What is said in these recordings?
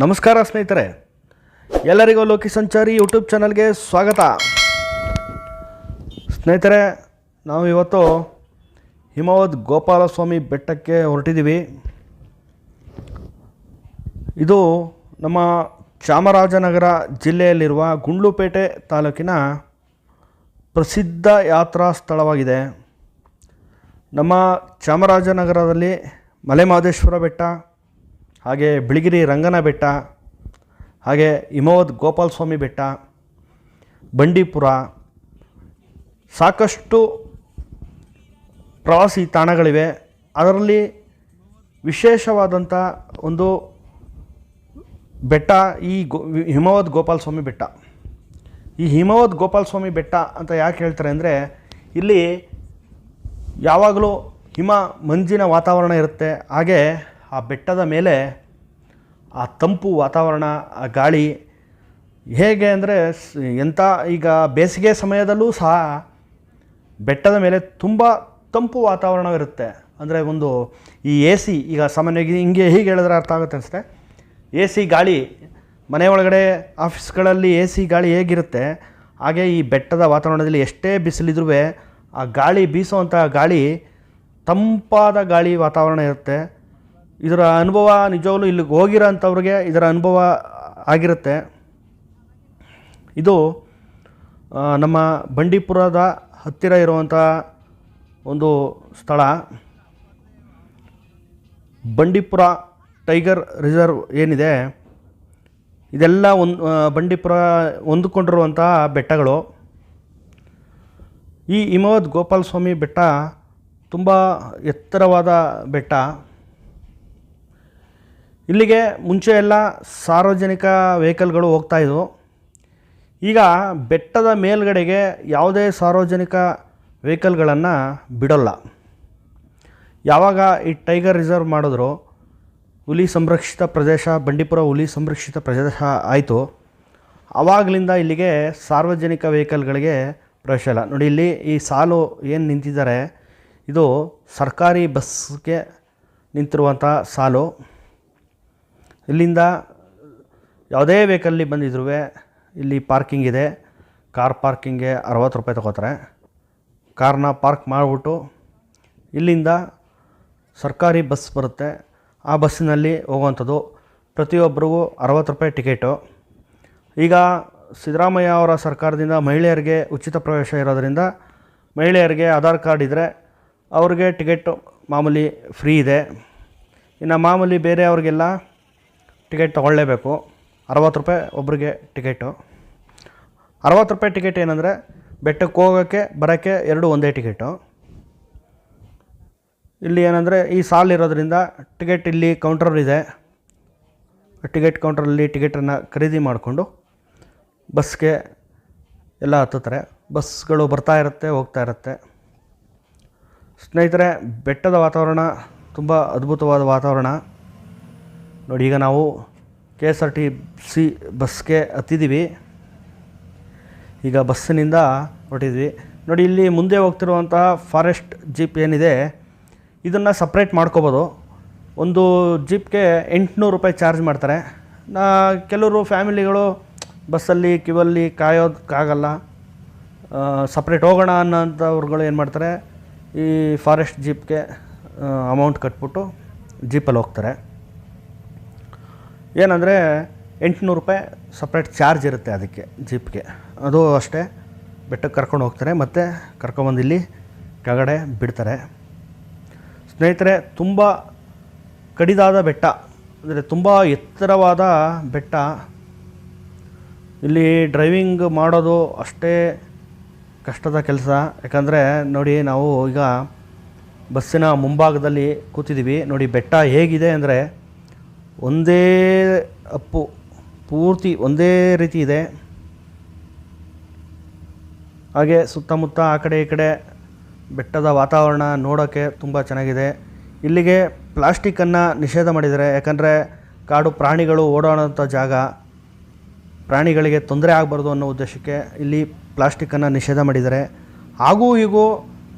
ನಮಸ್ಕಾರ ಸ್ನೇಹಿತರೆ. ಎಲ್ಲರಿಗೂ ಲೋಕಿ ಸಂಚಾರಿ ಯೂಟ್ಯೂಬ್ ಚಾನಲ್ಗೆ ಸ್ವಾಗತ. ಸ್ನೇಹಿತರೆ, ನಾವು ಇವತ್ತು ಹಿಮವದ್ ಗೋಪಾಲಸ್ವಾಮಿ ಬೆಟ್ಟಕ್ಕೆ ಹೊರಟಿದ್ದೀವಿ. ಇದು ನಮ್ಮ ಚಾಮರಾಜನಗರ ಜಿಲ್ಲೆಯಲ್ಲಿರುವ ಗುಂಡ್ಲುಪೇಟೆ ತಾಲೂಕಿನ ಪ್ರಸಿದ್ಧ ಯಾತ್ರಾ ಸ್ಥಳವಾಗಿದೆ. ನಮ್ಮ ಚಾಮರಾಜನಗರದಲ್ಲಿ ಮಲೆಮಹದೇಶ್ವರ ಬೆಟ್ಟ ಹಾಗೆ ಬಿಳಿಗಿರಿ ರಂಗನ ಬೆಟ್ಟ, ಹಾಗೆ ಹಿಮವದ್ ಗೋಪಾಲ ಸ್ವಾಮಿ ಬೆಟ್ಟ, ಬಂಡೀಪುರ, ಸಾಕಷ್ಟು ಪ್ರವಾಸಿ ತಾಣಗಳಿವೆ. ಅದರಲ್ಲಿ ವಿಶೇಷವಾದಂಥ ಒಂದು ಬೆಟ್ಟ ಈ ಗೋ, ಹಿಮವದ್ ಗೋಪಾಲ ಸ್ವಾಮಿ ಬೆಟ್ಟ. ಈ ಹಿಮವದ್ ಗೋಪಾಲ ಸ್ವಾಮಿ ಬೆಟ್ಟ ಅಂತ ಯಾಕೆ ಹೇಳ್ತಾರೆ ಅಂದರೆ, ಇಲ್ಲಿ ಯಾವಾಗಲೂ ಹಿಮ ಮಂಜಿನ ವಾತಾವರಣ ಇರುತ್ತೆ. ಹಾಗೆ ಆ ಬೆಟ್ಟದ ಮೇಲೆ ಆ ತಂಪು ವಾತಾವರಣ, ಆ ಗಾಳಿ ಹೇಗೆ ಅಂದರೆ ಎಂಥ ಈಗ ಬೇಸಿಗೆ ಸಮಯದಲ್ಲೂ ಸಹ ಬೆಟ್ಟದ ಮೇಲೆ ತುಂಬ ತಂಪು ವಾತಾವರಣವಿರುತ್ತೆ. ಅಂದರೆ ಒಂದು ಈ ಎ ಸಿ ಈಗ ಸಾಮಾನ್ಯವಾಗಿ ಹಿಂಗೆ ಹೀಗೆ ಹೇಳಿದ್ರೆ ಅರ್ಥ ಆಗುತ್ತೆ ಅನಿಸುತ್ತೆ. ಎ ಸಿ ಗಾಳಿ, ಮನೆ ಒಳಗಡೆ ಆಫೀಸ್ಗಳಲ್ಲಿ ಎ ಸಿ ಗಾಳಿ ಹೇಗಿರುತ್ತೆ, ಹಾಗೆ ಈ ಬೆಟ್ಟದ ವಾತಾವರಣದಲ್ಲಿ ಎಷ್ಟೇ ಬಿಸಿಲಿದ್ರೂ ಆ ಗಾಳಿ ಬೀಸುವಂಥ ಗಾಳಿ ತಂಪಾದ ಗಾಳಿ ವಾತಾವರಣ ಇರುತ್ತೆ. ಇದರ ಅನುಭವ ನಿಜವಾಗ್ಲೂ ಇಲ್ಲಿಗೆ ಹೋಗಿರೋ ಅಂಥವ್ರಿಗೆ ಇದರ ಅನುಭವ ಆಗಿರುತ್ತೆ. ಇದು ನಮ್ಮ ಬಂಡೀಪುರದ ಹತ್ತಿರ ಇರುವಂಥ ಒಂದು ಸ್ಥಳ. ಬಂಡೀಪುರ ಟೈಗರ್ ರಿಸರ್ವ್ ಏನಿದೆ, ಇದೆಲ್ಲ ಒಂದು ಬಂಡೀಪುರ ಹೊಂದಿಕೊಂಡಿರುವಂಥ ಬೆಟ್ಟಗಳು. ಈ ಹಿಮವದ್ ಗೋಪಾಲ ಸ್ವಾಮಿ ಬೆಟ್ಟ ತುಂಬ ಎತ್ತರವಾದ ಬೆಟ್ಟ. ಇಲ್ಲಿಗೆ ಮುಂಚೆ ಎಲ್ಲ ಸಾರ್ವಜನಿಕ ವೆಹಿಕಲ್ಗಳು ಹೋಗ್ತಾಯಿದ್ವು ಈಗ ಬೆಟ್ಟದ ಮೇಲ್ಗಡೆಗೆ ಯಾವುದೇ ಸಾರ್ವಜನಿಕ ವೆಹಿಕಲ್ಗಳನ್ನು ಬಿಡೋಲ್ಲ. ಯಾವಾಗ ಈ ಟೈಗರ್ ರಿಸರ್ವ್ ಮಾಡಿದ್ರು, ಹುಲಿ ಸಂರಕ್ಷಿತ ಪ್ರದೇಶ, ಬಂಡೀಪುರ ಹುಲಿ ಸಂರಕ್ಷಿತ ಪ್ರದೇಶ ಆಯಿತು. ಆವಾಗಲಿಂದ ಇಲ್ಲಿಗೆ ಸಾರ್ವಜನಿಕ ವೆಹಿಕಲ್ಗಳಿಗೆ ಪ್ರವೇಶ ಇಲ್ಲ. ನೋಡಿ, ಇಲ್ಲಿ ಈ ಸಾಲು ಏನು ನಿಂತಿದ್ದಾರೆ, ಇದು ಸರ್ಕಾರಿ ಬಸ್ಗೆ ನಿಂತಿರುವಂಥ ಸಾಲು. ಇಲ್ಲಿಂದ ಯಾವುದೇ ವೆಹಿಕಲ್ಲಿ ಬಂದಿದ್ರು ಇಲ್ಲಿ ಪಾರ್ಕಿಂಗ್ ಇದೆ. ಕಾರ್ ಪಾರ್ಕಿಂಗ್ಗೆ ಅರವತ್ತು ರೂಪಾಯಿ ತಗೋತಾರೆ. ಕಾರ್ನ ಪಾರ್ಕ್ ಮಾಡಿಬಿಟ್ಟು ಇಲ್ಲಿಂದ ಸರ್ಕಾರಿ ಬಸ್ ಬರುತ್ತೆ. ಆ ಬಸ್ಸಿನಲ್ಲಿ ಹೋಗುವಂಥದ್ದು ಪ್ರತಿಯೊಬ್ಬರಿಗೂ ಅರವತ್ತು ರೂಪಾಯಿ ಟಿಕೆಟು. ಈಗ ಸಿದ್ದರಾಮಯ್ಯ ಅವರ ಸರ್ಕಾರದಿಂದ ಮಹಿಳೆಯರಿಗೆ ಉಚಿತ ಪ್ರವೇಶ ಇರೋದರಿಂದ ಮಹಿಳೆಯರಿಗೆ ಆಧಾರ್ ಕಾರ್ಡ್ ಇದ್ದರೆ ಅವ್ರಿಗೆ ಟಿಕೆಟು ಮಾಮೂಲಿ ಫ್ರೀ ಇದೆ. ಇನ್ನು ಮಾಮೂಲಿ ಬೇರೆಯವ್ರಿಗೆಲ್ಲ ಟಿಕೆಟ್ ತೊಗೊಳ್ಳೇಬೇಕು. ಅರವತ್ತು ರೂಪಾಯಿ ಒಬ್ರಿಗೆ ಟಿಕೆಟು. ಅರವತ್ತು ರೂಪಾಯಿ ಟಿಕೆಟ್ ಏನಂದರೆ ಬೆಟ್ಟಕ್ಕೆ ಹೋಗೋಕ್ಕೆ, ಬರೋಕ್ಕೆ ಎರಡು ಒಂದೇ ಟಿಕೆಟು. ಇಲ್ಲಿ ಏನಂದರೆ ಈ ಸಾಲ್ ಇರೋದ್ರಿಂದ ಟಿಕೆಟ್ ಇಲ್ಲಿ ಕೌಂಟರ್ ಇದೆ. ಟಿಕೆಟ್ ಕೌಂಟ್ರಲ್ಲಿ ಟಿಕೆಟನ್ನು ಖರೀದಿ ಮಾಡಿಕೊಂಡು ಬಸ್ಗೆ ಎಲ್ಲ ಹತ್ತುತ್ತಾರೆ. ಬಸ್ಗಳು ಬರ್ತಾ ಇರುತ್ತೆ, ಹೋಗ್ತಾ ಇರುತ್ತೆ. ಸ್ನೇಹಿತರೆ, ಬೆಟ್ಟದ ವಾತಾವರಣ ತುಂಬ ಅದ್ಭುತವಾದ ವಾತಾವರಣ. ನೋಡಿ, ಈಗ ನಾವು K S R T C ಬಸ್ಗೆ ಹತ್ತಿದ್ದೀವಿ. ಈಗ ಬಸ್ಸಿನಿಂದ ಹೊರಟಿದ್ವಿ ನೋಡಿ, ಇಲ್ಲಿ ಮುಂದೆ ಹೋಗ್ತಿರುವಂತಹ ಫಾರೆಸ್ಟ್ ಜೀಪ್ ಏನಿದೆ, ಇದನ್ನು ಸಪ್ರೇಟ್ ಮಾಡ್ಕೋಬೋದು. ಒಂದು ಜೀಪ್ಗೆ ಎಂಟುನೂರು ರೂಪಾಯಿ ಚಾರ್ಜ್ ಮಾಡ್ತಾರೆ. ನಾ, ಕೆಲವರು ಫ್ಯಾಮಿಲಿಗಳು ಬಸ್ಸಲ್ಲಿ, ಕ್ಯೂವಲ್ಲಿ ಕಾಯೋದಕ್ಕಾಗಲ್ಲ ಸಪ್ರೇಟ್ ಹೋಗೋಣ ಅನ್ನೋಂಥವ್ರುಗಳು ಏನು ಮಾಡ್ತಾರೆ, ಈ ಫಾರೆಸ್ಟ್ ಜೀಪ್ಗೆ ಅಮೌಂಟ್ ಕಟ್ಬಿಟ್ಟು ಜೀಪಲ್ಲಿ ಹೋಗ್ತಾರೆ. ಏನಂದರೆ ಎಂಟುನೂರು ರೂಪಾಯಿ ಸಪ್ರೇಟ್ ಚಾರ್ಜ್ ಇರುತ್ತೆ ಅದಕ್ಕೆ ಜೀಪ್ಗೆ ಅದು ಅಷ್ಟೇ, ಬೆಟ್ಟಕ್ಕೆ ಕರ್ಕೊಂಡು ಹೋಗ್ತಾರೆ, ಮತ್ತು ಕರ್ಕೊಂಬಂದು ಇಲ್ಲಿ ಕೆಳಗಡೆ ಬಿಡ್ತಾರೆ. ಸ್ನೇಹಿತರೆ, ತುಂಬ ಕಡಿದಾದ ಬೆಟ್ಟ, ಅಂದರೆ ತುಂಬ ಎತ್ತರವಾದ ಬೆಟ್ಟ. ಇಲ್ಲಿ ಡ್ರೈವಿಂಗ್ ಮಾಡೋದು ಅಷ್ಟೇ ಕಷ್ಟದ ಕೆಲಸ. ಯಾಕಂದರೆ ನೋಡಿ, ನಾವು ಈಗ ಬಸ್ಸಿನ ಮುಂಭಾಗದಲ್ಲಿ ಕೂತಿದ್ದೀವಿ ನೋಡಿ, ಬೆಟ್ಟ ಹೇಗಿದೆ ಅಂದರೆ ಒಂದೇ ಅಪ್ಪು, ಪೂರ್ತಿ ಒಂದೇ ರೀತಿ ಇದೆ. ಹಾಗೆ ಸುತ್ತಮುತ್ತ ಆ ಕಡೆ ಈ ಕಡೆ ಬೆಟ್ಟದ ವಾತಾವರಣ ನೋಡೋಕ್ಕೆ ತುಂಬ ಚೆನ್ನಾಗಿದೆ. ಇಲ್ಲಿಗೆ ಪ್ಲಾಸ್ಟಿಕ್ಕನ್ನು ನಿಷೇಧ ಮಾಡಿದ್ದಾರೆ. ಯಾಕಂದರೆ ಕಾಡು ಪ್ರಾಣಿಗಳು ಓಡಾಡೋಂಥ ಜಾಗ. ಪ್ರಾಣಿಗಳಿಗೆ ತೊಂದರೆ ಆಗಬಾರ್ದು ಅನ್ನೋ ಉದ್ದೇಶಕ್ಕೆ ಇಲ್ಲಿ ಪ್ಲಾಸ್ಟಿಕ್ಕನ್ನು ನಿಷೇಧ ಮಾಡಿದ್ದಾರೆ. ಹಾಗೂ ಹೀಗೂ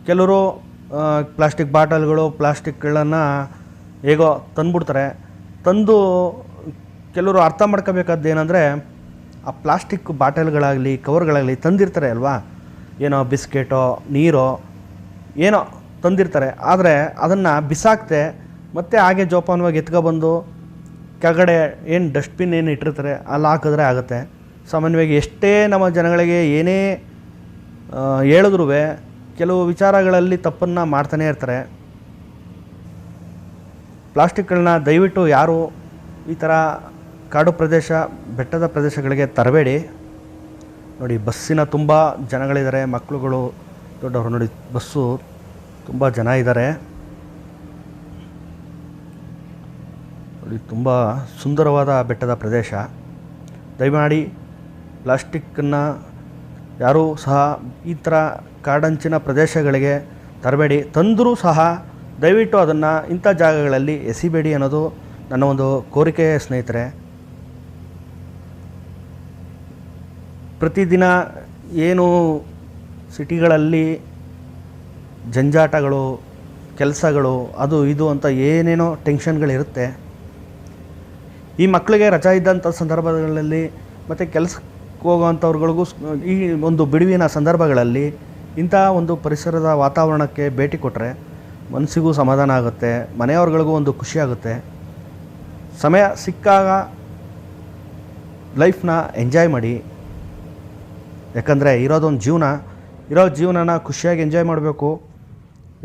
ಕೆಲವರು ಪ್ಲಾಸ್ಟಿಕ್ ಬಾಟಲ್ಗಳು, ಪ್ಲಾಸ್ಟಿಕ್ಗಳನ್ನು ಹೇಗೋ ತಂದ್ಬಿಡ್ತಾರೆ. ತಂದು ಕೆಲವರು ಅರ್ಥ ಮಾಡ್ಕೋಬೇಕಾದ್ದು ಏನಂದರೆ, ಆ ಪ್ಲಾಸ್ಟಿಕ್ ಬಾಟಲ್ಗಳಾಗಲಿ, ಕವರ್ಗಳಾಗಲಿ ತಂದಿರ್ತಾರೆ ಅಲ್ವಾ? ಏನೋ ಬಿಸ್ಕೆಟೋ, ನೀರೋ, ಏನೋ ತಂದಿರ್ತಾರೆ. ಆದರೆ ಅದನ್ನು ಬಿಸಾಕ್ತೆ, ಮತ್ತೆ ಹಾಗೆ ಜೋಪಾನವಾಗಿ ಎತ್ಕೊಬಂದು ಕೆಳಗಡೆ ಏನು ಡಸ್ಟ್ಬಿನ್ ಏನು ಇಟ್ಟಿರ್ತಾರೆ, ಅಲ್ಲಿ ಹಾಕಿದ್ರೆ ಆಗುತ್ತೆ. ಸಾಮಾನ್ಯವಾಗಿ ಎಷ್ಟೇ ನಮ್ಮ ಜನಗಳಿಗೆ ಏನೇ ಹೇಳಿದ್ರೂ ಕೆಲವು ವಿಚಾರಗಳಲ್ಲಿ ತಪ್ಪನ್ನು ಮಾಡ್ತಾನೇ ಇರ್ತಾರೆ. ಪ್ಲಾಸ್ಟಿಕ್ಗಳನ್ನ ದಯವಿಟ್ಟು ಯಾರು ಈ ಥರ ಕಾಡು ಪ್ರದೇಶ, ಬೆಟ್ಟದ ಪ್ರದೇಶಗಳಿಗೆ ತರಬೇಡಿ. ನೋಡಿ, ಬಸ್ಸಿನ ತುಂಬ ಜನಗಳಿದ್ದಾರೆ, ಮಕ್ಕಳುಗಳು, ದೊಡ್ಡವರು. ನೋಡಿ, ಬಸ್ಸು ತುಂಬ ಜನ ಇದ್ದಾರೆ. ನೋಡಿ, ತುಂಬ ಸುಂದರವಾದ ಬೆಟ್ಟದ ಪ್ರದೇಶ. ದಯಮಾಡಿ ಪ್ಲಾಸ್ಟಿಕ್ಕನ್ನು ಯಾರೂ ಸಹ ಈ ಥರ ಕಾಡಂಚಿನ ಪ್ರದೇಶಗಳಿಗೆ ತರಬೇಡಿ. ತಂದರೂ ಸಹ ದಯವಿಟ್ಟು ಅದನ್ನು ಇಂಥ ಜಾಗಗಳಲ್ಲಿ ಎಸಿಬೇಡಿ ಅನ್ನೋದು ನನ್ನ ಒಂದು ಕೋರಿಕೆ ಸ್ನೇಹಿತರೆ. ಪ್ರತಿದಿನ ಏನು ಸಿಟಿಗಳಲ್ಲಿ ಜಂಜಾಟಗಳು, ಕೆಲಸಗಳು, ಅದು ಇದು ಅಂತ ಏನೇನೋ ಟೆನ್ಷನ್ಗಳಿರುತ್ತೆ ಈ ಮಕ್ಕಳಿಗೆ ರಜಾ ಇದ್ದಂಥ ಸಂದರ್ಭಗಳಲ್ಲಿ ಮತ್ತು ಕೆಲಸಕ್ಕೆ ಹೋಗುವಂಥವ್ರುಗಳಿಗೂ ಈ ಒಂದು ಬಿಡುವಿನ ಸಂದರ್ಭಗಳಲ್ಲಿ ಇಂಥ ಒಂದು ಪರಿಸರದ ವಾತಾವರಣಕ್ಕೆ ಭೇಟಿ ಕೊಟ್ಟರೆ ಮನಸ್ಸಿಗೂ ಸಮಾಧಾನ ಆಗುತ್ತೆ, ಮನೆಯವ್ರಗಳಿಗೂ ಒಂದು ಖುಷಿ ಆಗುತ್ತೆ. ಸಮಯ ಸಿಕ್ಕಾಗ ಲೈಫ್ನ ಎಂಜಾಯ್ ಮಾಡಿ. ಯಾಕಂದರೆ ಇರೋದೊಂದು ಜೀವನ, ಇರೋ ಜೀವನನ ಖುಷಿಯಾಗಿ ಎಂಜಾಯ್ ಮಾಡಬೇಕು.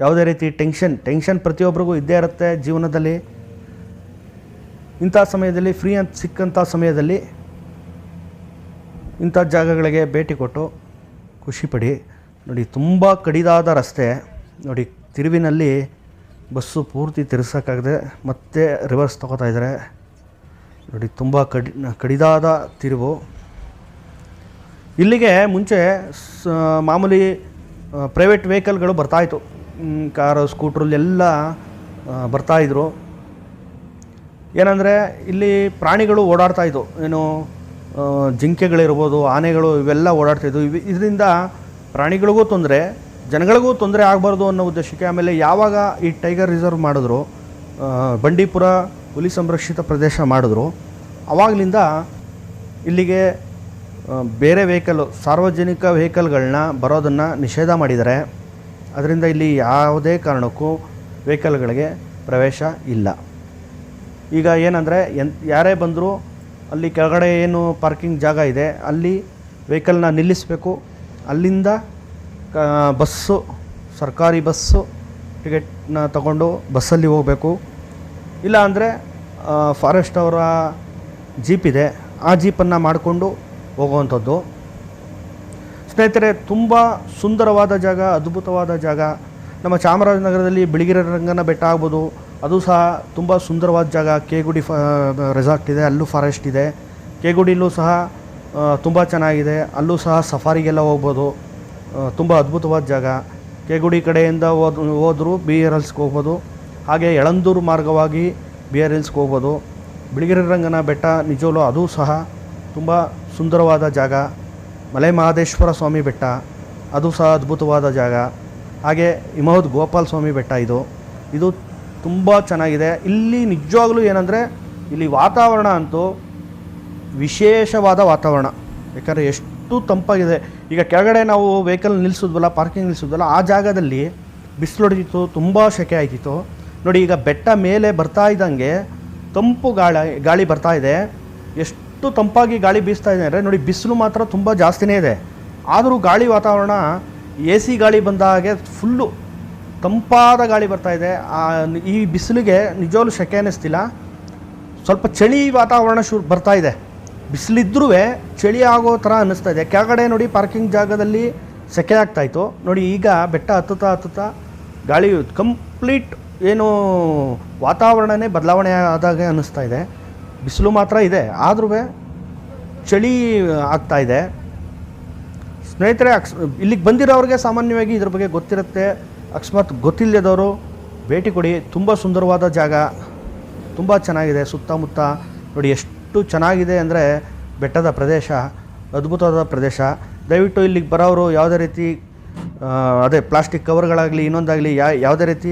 ಯಾವುದೇ ರೀತಿ ಟೆನ್ಷನ್ ಟೆನ್ಷನ್ ಪ್ರತಿಯೊಬ್ಬರಿಗೂ ಇದ್ದೇ ಇರುತ್ತೆ ಜೀವನದಲ್ಲಿ. ಇಂಥ ಸಮಯದಲ್ಲಿ, ಫ್ರೀ ಅಂತ ಸಿಕ್ಕಂಥ ಸಮಯದಲ್ಲಿ ಇಂಥ ಜಾಗಗಳಿಗೆ ಭೇಟಿ ಕೊಟ್ಟು ಖುಷಿಪಡಿ ನೋಡಿ, ತುಂಬ ಕಡಿದಾದ ರಸ್ತೆ. ನೋಡಿ ತಿರುವಿನಲ್ಲಿ ಬಸ್ಸು ಪೂರ್ತಿ ತಿರ್ಸೋಕ್ಕಾಗದೆ ಮತ್ತೆ ರಿವರ್ಸ್ ತಗೋತಾ ಇದ್ದಾರೆ. ನೋಡಿ, ತುಂಬ ಕಡಿ, ಕಡಿದಾದ ತಿರುವು. ಇಲ್ಲಿಗೆ ಮುಂಚೆ ಸ ಮಾಮೂಲಿ ಪ್ರೈವೇಟ್ ವೆಹಿಕಲ್ಗಳು ಬರ್ತಾಯಿತ್ತು ಕಾರು ಸ್ಕೂಟ್ರಲ್ಲೆಲ್ಲ ಬರ್ತಾಯಿದ್ರು ಏನಂದರೆ, ಇಲ್ಲಿ ಪ್ರಾಣಿಗಳು ಓಡಾಡ್ತಾ ಇದ್ವು. ಏನು ಜಿಂಕೆಗಳಿರ್ಬೋದು, ಆನೆಗಳು ಇವೆಲ್ಲ ಓಡಾಡ್ತಾಯಿದ್ವು ಇದರಿಂದ ಪ್ರಾಣಿಗಳಿಗೂ ತೊಂದರೆ. ಜನಗಳಿಗೂ ತೊಂದರೆ ಆಗಬಾರ್ದು ಅನ್ನೋ ಉದ್ದೇಶಕ್ಕೆ ಆಮೇಲೆ ಯಾವಾಗ ಈ ಟೈಗರ್ ರಿಸರ್ವ್ ಮಾಡಿದ್ರು ಬಂಡೀಪುರ ಹುಲಿ ಸಂರಕ್ಷಿತ ಪ್ರದೇಶ ಮಾಡಿದ್ರು ಆವಾಗಲಿಂದ ಇಲ್ಲಿಗೆ ಬೇರೆ ವೆಹಿಕಲ್ ಸಾರ್ವಜನಿಕ ವೆಹಿಕಲ್ಗಳನ್ನ ಬರೋದನ್ನು ನಿಷೇಧ ಮಾಡಿದ್ದಾರೆ. ಅದರಿಂದ ಇಲ್ಲಿ ಯಾವುದೇ ಕಾರಣಕ್ಕೂ ವೆಹಿಕಲ್ಗಳಿಗೆ ಪ್ರವೇಶ ಇಲ್ಲ. ಈಗ ಏನಂದರೆ, ಎನ್, ಯಾರೇ ಬಂದರೂ ಅಲ್ಲಿ ಕೆಳಗಡೆ ಏನು ಪಾರ್ಕಿಂಗ್ ಜಾಗ ಇದೆ, ಅಲ್ಲಿ ವೆಹಿಕಲ್ನ ನಿಲ್ಲಿಸಬೇಕು. ಅಲ್ಲಿಂದ ಬಸ್ಸು, ಸರ್ಕಾರಿ ಬಸ್ಸು ಟಿಕೆಟ್ನ ತಗೊಂಡು ಬಸ್ಸಲ್ಲಿ ಹೋಗಬೇಕು. ಇಲ್ಲ ಅಂದರೆ ಫಾರೆಸ್ಟ್ ಅವರ ಜೀಪ್ ಇದೆ, ಆ ಜೀಪನ್ನು ಮಾಡಿಕೊಂಡು ಹೋಗುವಂಥದ್ದು. ಸ್ನೇಹಿತರೆ, ತುಂಬ ಸುಂದರವಾದ ಜಾಗ, ಅದ್ಭುತವಾದ ಜಾಗ. ನಮ್ಮ ಚಾಮರಾಜನಗರದಲ್ಲಿ ಬಿಳಿಗಿರಿ ರಂಗನ ಬೆಟ್ಟ ಆಗ್ಬೋದು. ಅದು ಸಹ ತುಂಬ ಸುಂದರವಾದ ಜಾಗ. ಕೇಗುಡಿ ಫ ರೆಸಾರ್ಟ್ ಇದೆ, ಅಲ್ಲೂ ಫಾರೆಸ್ಟ್ ಇದೆ. ಕೇಗುಡಿಲೂ ಸಹ ತುಂಬ ಚೆನ್ನಾಗಿದೆ. ಅಲ್ಲೂ ಸಹ ಸಫಾರಿಗೆಲ್ಲ ಹೋಗ್ಬೋದು. ತುಂಬ ಅದ್ಭುತವಾದ ಜಾಗ. ಕೆಗುಡಿ ಕಡೆಯಿಂದ ಹೋದ, ಹೋದರೂ ಬಿ ಆರ್ ಎಲ್ಸ್ಗೆ ಹೋಗ್ಬೋದು. ಹಾಗೆ ಯಳಂದೂರು ಮಾರ್ಗವಾಗಿ ಬಿ ಆರ್ ಎಲ್ಸ್ಗೆ ಹೋಗ್ಬೋದು. ಬಿಳಿಗಿರಿ ರಂಗನ ಬೆಟ್ಟ ನಿಜವಲು ಅದು ಸಹ ತುಂಬ ಸುಂದರವಾದ ಜಾಗ. ಮಲೆ ಮಹದೇಶ್ವರ ಸ್ವಾಮಿ ಬೆಟ್ಟ, ಅದು ಸಹ ಅದ್ಭುತವಾದ ಜಾಗ. ಹಾಗೆ ಹಿಮವದ್ ಗೋಪಾಲ ಸ್ವಾಮಿ ಬೆಟ್ಟ ಇದು. ಇದು ತುಂಬ ಚೆನ್ನಾಗಿದೆ. ಇಲ್ಲಿ ನಿಜವಾಗ್ಲೂ ಏನಂದರೆ ಇಲ್ಲಿ ವಾತಾವರಣ ಅಂತೂ ವಿಶೇಷವಾದ ವಾತಾವರಣ. ಯಾಕಂದರೆ ಎಷ್ಟು ತಂಪಾಗಿದೆ. ಈಗ ಕೆಳಗಡೆ ನಾವು ವೆಹಿಕಲ್ ನಿಲ್ಲಿಸಿದ್ವಲ್ಲ ಪಾರ್ಕಿಂಗ್ ನಿಲ್ಲಿಸಿದ್ವಲ್ಲ ಆ ಜಾಗದಲ್ಲಿ ಬಿಸಿಲು ಹೊಡಿತಿತ್ತು ತುಂಬ ಸೆಕೆ ಆಯ್ತಿತ್ತು ನೋಡಿ, ಈಗ ಬೆಟ್ಟ ಮೇಲೆ ಬರ್ತಾ ಇದ್ದಂಗೆ ತಂಪು ಗಾಳಿ ಗಾಳಿ ಬರ್ತಾ ಇದೆ. ಎಷ್ಟು ತಂಪಾಗಿ ಗಾಳಿ ಬೀಸ್ತಾ ಇದೆ ಅಂದರೆ, ನೋಡಿ, ಬಿಸಿಲು ಮಾತ್ರ ತುಂಬ ಜಾಸ್ತಿನೇ ಇದೆ. ಆದರೂ ಗಾಳಿ ವಾತಾವರಣ ಎ ಸಿ ಗಾಳಿ ಬಂದ ಹಾಗೆ ಫುಲ್ಲು ತಂಪಾದ ಗಾಳಿ ಬರ್ತಾ ಇದೆ. ಈ ಬಿಸಿಲಿಗೆ ನಿಜವಾಗ್ಲೂ ಸೆಕೆ ಅನ್ನಿಸ್ತಿಲ್ಲ. ಸ್ವಲ್ಪ ಚಳಿ ವಾತಾವರಣ ಶುರು ಬರ್ತಾ ಇದೆ. ಬಿಸಿಲಿದ್ರೂ ಚಳಿ ಆಗೋ ಥರ ಅನ್ನಿಸ್ತಾ ಇದೆ ಕೆಳಗಡೆ ನೋಡಿ ಪಾರ್ಕಿಂಗ್ ಜಾಗದಲ್ಲಿ ಸೆಕೆ ಆಗ್ತಾಯಿತ್ತು. ನೋಡಿ ಈಗ ಬೆಟ್ಟ ಹತ್ತುತ್ತಾ ಹತ್ತುತ್ತಾ ಗಾಳಿ ಕಂಪ್ಲೀಟ್ ಏನು ವಾತಾವರಣನೇ ಬದಲಾವಣೆ ಆದಾಗೆ ಅನ್ನಿಸ್ತಾ ಇದೆ ಬಿಸಿಲು ಮಾತ್ರ ಇದೆ. ಆದ್ರೂ ಚಳಿ ಆಗ್ತಾ ಇದೆ ಸ್ನೇಹಿತರೆ, ಅಕ್ಸ್ ಇಲ್ಲಿಗೆ ಬಂದಿರೋರಿಗೆ ಸಾಮಾನ್ಯವಾಗಿ ಇದ್ರ ಬಗ್ಗೆ ಗೊತ್ತಿರುತ್ತೆ. ಅಕಸ್ಮಾತ್ ಗೊತ್ತಿಲ್ಲದವರು ಭೇಟಿ ಕೊಡಿ. ತುಂಬ ಸುಂದರವಾದ ಜಾಗ. ತುಂಬ ಚೆನ್ನಾಗಿದೆ. ಸುತ್ತಮುತ್ತ ನೋಡಿ ಎಷ್ಟು ಚೆನ್ನಾಗಿದೆ ಅಂದರೆ ಬೆಟ್ಟದ ಪ್ರದೇಶ, ಅದ್ಭುತವಾದ ಪ್ರದೇಶ. ದಯವಿಟ್ಟು ಇಲ್ಲಿಗೆ ಬರೋರು ಯಾವುದೇ ರೀತಿ ಅದೇ ಪ್ಲಾಸ್ಟಿಕ್ ಕವರ್ಗಳಾಗಲಿ, ಇನ್ನೊಂದಾಗಲಿ ಯಾ, ಯಾವುದೇ ರೀತಿ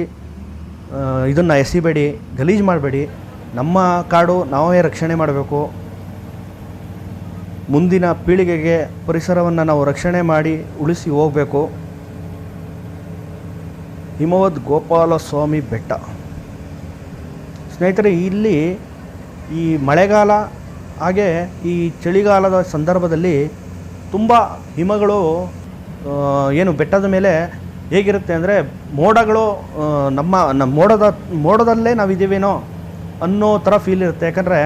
ಇದನ್ನು ಎಸಿಬೇಡಿ, ಗಲೀಜು ಮಾಡಬೇಡಿ. ನಮ್ಮ ಕಾಡು ನಾವೇ ರಕ್ಷಣೆ ಮಾಡಬೇಕು. ಮುಂದಿನ ಪೀಳಿಗೆಗೆ ಪರಿಸರವನ್ನು ನಾವು ರಕ್ಷಣೆ ಮಾಡಿ ಉಳಿಸಿ ಹೋಗಬೇಕು. ಹಿಮವದ್ ಗೋಪಾಲಸ್ವಾಮಿ ಬೆಟ್ಟ. ಸ್ನೇಹಿತರೆ, ಇಲ್ಲಿ ಈ ಮಳೆಗಾಲ, ಹಾಗೆ ಈ ಚಳಿಗಾಲದ ಸಂದರ್ಭದಲ್ಲಿ ತುಂಬ ಹಿಮಗಳು ಏನು ಬೆಟ್ಟದ ಮೇಲೆ ಹೇಗಿರುತ್ತೆ ಅಂದರೆ ಮೋಡಗಳು ನಮ್ಮ ನಮ್ಮ ಮೋಡದ, ಮೋಡದಲ್ಲೇ ನಾವಿದ್ದೀವೇನೋ ಅನ್ನೋ ಥರ ಫೀಲ್ ಇರುತ್ತೆ. ಯಾಕಂದರೆ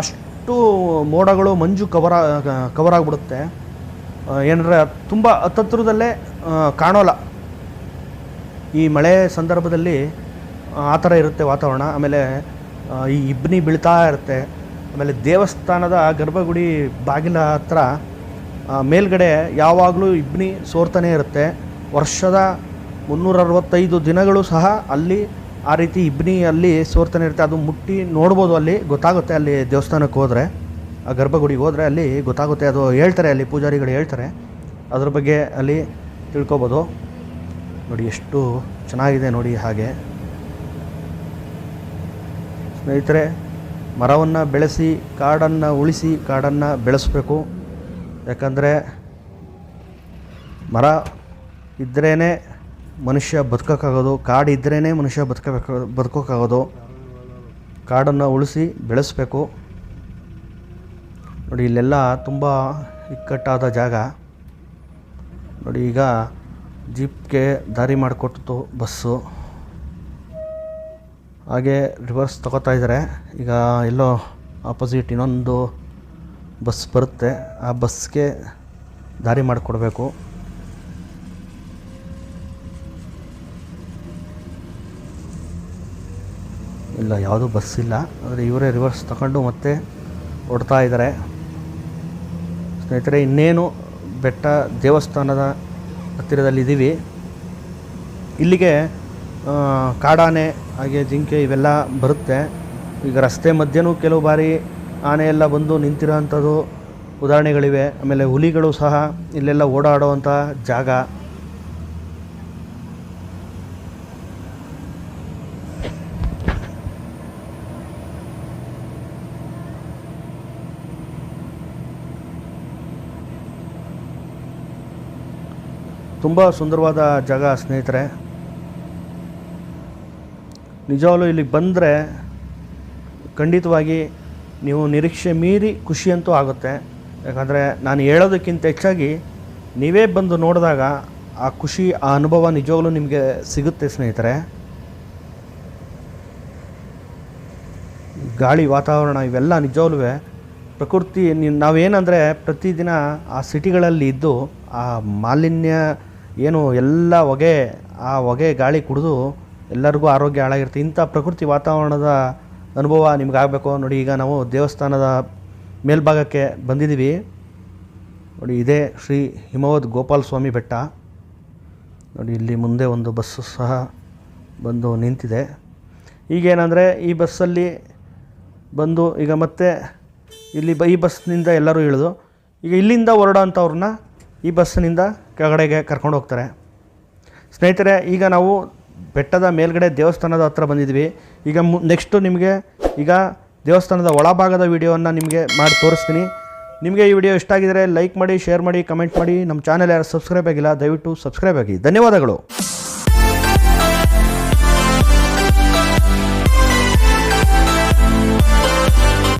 ಅಷ್ಟು ಮೋಡಗಳು ಮಂಜು ಕವರ್ ಕವರ್ ಆಗಿಬಿಡುತ್ತೆ. ಏನಂದರೆ ತುಂಬ ಹತ್ತತ್ರದಲ್ಲೇ ಕಾಣೋಲ್ಲ. ಈ ಮಳೆ ಸಂದರ್ಭದಲ್ಲಿ ಆ ಥರ ಇರುತ್ತೆ ವಾತಾವರಣ. ಆಮೇಲೆ ಈ ಇಬ್ನಿ ಬೀಳ್ತಾ ಇರುತ್ತೆ. ಆಮೇಲೆ ದೇವಸ್ಥಾನದ ಗರ್ಭಗುಡಿ ಬಾಗಿಲ ಹತ್ರ ಮೇಲ್ಗಡೆ ಯಾವಾಗಲೂ ಇಬ್ನಿ ಸೋರ್ತಾನೆ ಇರುತ್ತೆ. ವರ್ಷದ ಮುನ್ನೂರ ಅರವತ್ತೈದು ದಿನಗಳು ಸಹ ಅಲ್ಲಿ ಆ ರೀತಿ ಇಬ್ನಿ ಅಲ್ಲಿ ಸೋರ್ತಾನೆ ಇರುತ್ತೆ. ಅದು ಮುಟ್ಟಿ ನೋಡ್ಬೋದು ಅಲ್ಲಿ, ಗೊತ್ತಾಗುತ್ತೆ ಅಲ್ಲಿ ದೇವಸ್ಥಾನಕ್ಕೆ ಹೋದರೆ. ಆ ಗರ್ಭಗುಡಿಗೆ ಹೋದರೆ ಅಲ್ಲಿ ಗೊತ್ತಾಗುತ್ತೆ. ಅದು ಹೇಳ್ತಾರೆ, ಅಲ್ಲಿ ಪೂಜಾರಿಗಳು ಹೇಳ್ತಾರೆ. ಅದ್ರ ಬಗ್ಗೆ ಅಲ್ಲಿ ತಿಳ್ಕೊಬೋದು. ನೋಡಿ, ಎಷ್ಟು ಚೆನ್ನಾಗಿದೆ ನೋಡಿ ಹಾಗೆ. ಸ್ನೇಹಿತರೆ, ಮರವನ್ನು ಬೆಳೆಸಿ, ಕಾಡನ್ನು ಉಳಿಸಿ, ಕಾಡನ್ನು ಬೆಳೆಸಬೇಕು. ಯಾಕಂದರೆ ಮರ ಇದ್ರೇ ಮನುಷ್ಯ ಬದುಕೋಕ್ಕಾಗೋದು, ಕಾಡು ಇದ್ರೇ ಮನುಷ್ಯ ಬದುಕಬೇಕು, ಬದುಕೋಕ್ಕಾಗೋದು. ಕಾಡನ್ನು ಉಳಿಸಿ, ಬೆಳೆಸಬೇಕು. ನೋಡಿ, ಇಲ್ಲೆಲ್ಲ ತುಂಬ ಇಕ್ಕಟ್ಟಾದ ಜಾಗ. ನೋಡಿ, ಈಗ ಜೀಪ್ಗೆ ದಾರಿ ಮಾಡಿಕೊಟ್ಟಿತು ಬಸ್ಸು. ಹಾಗೆ ರಿವರ್ಸ್ ತಗೋತಾ ಇದ್ದಾರೆ. ಈಗ ಎಲ್ಲೋ ಆಪೋಸಿಟ್ ಇನ್ನೊಂದು ಬಸ್ ಬರುತ್ತೆ. ಆ ಬಸ್ಗೆ ದಾರಿ ಮಾಡಿಕೊಡ್ಬೇಕು. ಇಲ್ಲ, ಯಾವುದೂ ಬಸ್ ಇಲ್ಲ. ಆದರೆ ಇವರೇ ರಿವರ್ಸ್ ತಗೊಂಡು ಮತ್ತೆ ಹೊಡ್ತಾ ಇದ್ದಾರೆ. ಸ್ನೇಹಿತರೆ, ಇನ್ನೇನು ಬೆಟ್ಟ ದೇವಸ್ಥಾನದ ಹತ್ತಿರದಲ್ಲಿದ್ದೀವಿ. ಇಲ್ಲಿಗೆ ಕಾಡಾನೆ, ಹಾಗೆ ಜಿಂಕೆ ಇವೆಲ್ಲ ಬರುತ್ತೆ. ಈಗ ರಸ್ತೆ ಮಧ್ಯನೂ ಕೆಲವು ಬಾರಿ ಆನೆ ಎಲ್ಲ ಬಂದು ನಿಂತಿರೋ ಅಂಥದ್ದು ಉದಾಹರಣೆಗಳಿವೆ. ಆಮೇಲೆ ಹುಲಿಗಳು ಸಹ ಇಲ್ಲೆಲ್ಲ ಓಡಾಡುವಂಥ ಜಾಗ. ತುಂಬ ಸುಂದರವಾದ ಜಾಗ ಸ್ನೇಹಿತರೆ. ನಿಜವಾಗ್ಲೂ ಇಲ್ಲಿಗೆ ಬಂದರೆ ಖಂಡಿತವಾಗಿ ನೀವು ನಿರೀಕ್ಷೆ ಮೀರಿ ಖುಷಿಯಂತೂ ಆಗುತ್ತೆ. ಯಾಕಂದರೆ ನಾನು ಹೇಳೋದಕ್ಕಿಂತ ಹೆಚ್ಚಾಗಿ ನೀವೇ ಬಂದು ನೋಡಿದಾಗ ಆ ಖುಷಿ, ಆ ಅನುಭವ ನಿಜವಾಗ್ಲೂ ನಿಮಗೆ ಸಿಗುತ್ತೆ ಸ್ನೇಹಿತರೆ. ಗಾಳಿ, ವಾತಾವರಣ ಇವೆಲ್ಲ ನಿಜವಾಗ್ಲೂ ಪ್ರಕೃತಿ ನಾವೇನಂದರೆ ಪ್ರತಿದಿನ ಆ ಸಿಟಿಗಳಲ್ಲಿ ಇದ್ದು ಆ ಮಾಲಿನ್ಯ, ಏನು ಎಲ್ಲ ಹೊಗೆ, ಆ ಹೊಗೆ ಗಾಳಿ ಕುಡಿದು ಎಲ್ಲರಿಗೂ ಆರೋಗ್ಯ ಹಾಳಾಗಿರುತ್ತೆ. ಇಂಥ ಪ್ರಕೃತಿ ವಾತಾವರಣದ ಅನುಭವ ನಿಮಗಾಗಬೇಕು. ನೋಡಿ, ಈಗ ನಾವು ದೇವಸ್ಥಾನದ ಮೇಲ್ಭಾಗಕ್ಕೆ ಬಂದಿದ್ದೀವಿ. ನೋಡಿ, ಇದೇ ಶ್ರೀ ಹಿಮವದ್ ಗೋಪಾಲ ಸ್ವಾಮಿ ಬೆಟ್ಟ. ನೋಡಿ, ಇಲ್ಲಿ ಮುಂದೆ ಒಂದು ಬಸ್ಸು ಸಹ ಬಂದು ನಿಂತಿದೆ. ಈಗೇನಂದರೆ, ಈ ಬಸ್ಸಲ್ಲಿ ಬಂದು ಈಗ ಮತ್ತೆ ಇಲ್ಲಿ ಬ ಈ ಬಸ್ನಿಂದ ಎಲ್ಲರೂ ಇಳಿದು, ಈಗ ಇಲ್ಲಿಂದ ಹೊರಡೋಂಥವ್ರನ್ನ ಈ ಬಸ್ಸಿನಿಂದ ಕೆಳಗಡೆಗೆ ಕರ್ಕೊಂಡು ಹೋಗ್ತಾರೆ. ಸ್ನೇಹಿತರೆ, ಈಗ ನಾವು ಬೆಟ್ಟದ ಮೇಲ್ಗಡೆ ದೇವಸ್ಥಾನದ ಹತ್ರ ಬಂದಿದ್ವಿ. ಈಗ ಮು ನೆಕ್ಸ್ಟು ನಿಮಗೆ ಈಗ ದೇವಸ್ಥಾನದ ಒಳಭಾಗದ ವಿಡಿಯೋವನ್ನು ನಿಮಗೆ ಮಾಡಿ ತೋರಿಸ್ತೀನಿ. ನಿಮಗೆ ಈ ವಿಡಿಯೋ ಇಷ್ಟ ಆಗಿದರೆ ಲೈಕ್ ಮಾಡಿ ಶೇರ್ ಮಾಡಿ ಕಮೆಂಟ್ ಮಾಡಿ. ನಮ್ಮ ಚಾನಲ್ ಯಾರು ಸಬ್ಸ್ಕ್ರೈಬ್ ಆಗಿಲ್ಲ, ದಯವಿಟ್ಟು ಸಬ್ಸ್ಕ್ರೈಬ್ ಆಗಿ. ಧನ್ಯವಾದಗಳು.